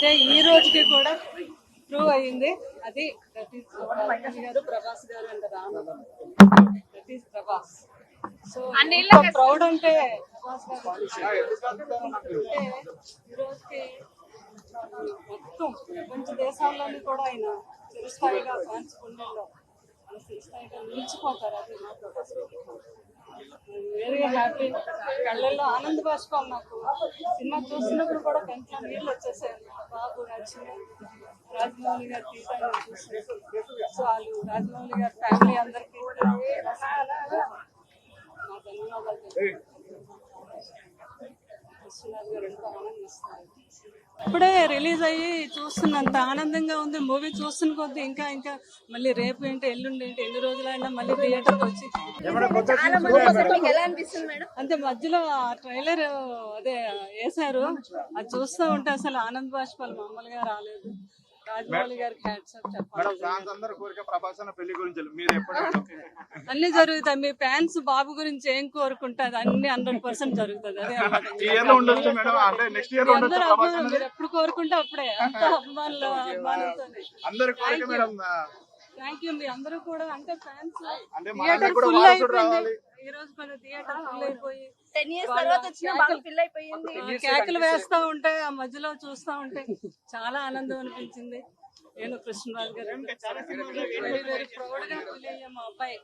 అదే ఈ రోజుకి కూడా ప్రూవ్ అయ్యింది. అది దట్ ఈస్ బాలకృష్ణ గారు ప్రభాస్ గారు and Ram. That is Prabhas. So proud అంటే ప్రభాస్ గారు అంటే ఈ రోజుకి మొత్తం ప్రపంచ దేశాల్లోని కూడా ఆయన చిరస్థాయిగా చిరస్థాయిగా నిలిచిపోతారు అది వెరీ హ్యాపీ కళ్ళల్లో ఆనంద బాష్పం నాకు సినిమా చూస్తున్నప్పుడు కూడా కంట్లో నీళ్ళు వచ్చేసాయి. బాబు నచ్చిన రాజమౌళి గారు తీసాను చూసి సో వాళ్ళు రాజమౌళి గారి ఫ్యామిలీ అందరికీ కూడా ధన్యవాదాలు ఇప్పుడే రిలీజ్ అయ్యి చూస్తున్నంత ఆనందంగా ఉంది. మూవీ చూస్తున్న కొద్దీ ఇంకా ఇంకా మళ్ళీ రేపు ఏంటి ఎల్లుండి ఏంటి ఎన్ని రోజులైనా మళ్ళీ థియేటర్కి వచ్చి అంతే మధ్యలో ఆ ట్రైలర్ అదే వేశారు. అది చూస్తూ ఉంటే అసలు ఆనంద్ బాష్పాలు మామూలుగా రాలేదు. అన్న జరుగుతాయి. మీ ఫ్యాన్స్ బాబు గురించి ఏం కోరుకుంటారు? అన్ని హండ్రెడ్ పర్సెంట్ జరుగుతుంది అదే ఎప్పుడు కోరుకుంటే అప్పుడే. అంత అభిమానులు మేడం. థ్యాంక్ యూ మీ అందరూ కూడా అంటే ఫ్యాన్స్ థియేటర్ ఫుల్ అయిపోయింది. ఈ రోజు కొంచెం థియేటర్ ఫుల్ అయిపోయి టెన్ ఇయర్స్ తర్వాత వచ్చిన బాగా ఫిల్ అయిపోయింది కేకలు వేస్తా ఉంటే ఆ మధ్యలో చూస్తా ఉంటే చాలా ఆనందం అనిపించింది. నేను కృష్ణరాజు గారు. వెరీ వెరీ ప్రౌడ్గా ఫీల్ అయ్యా మా అబ్బాయి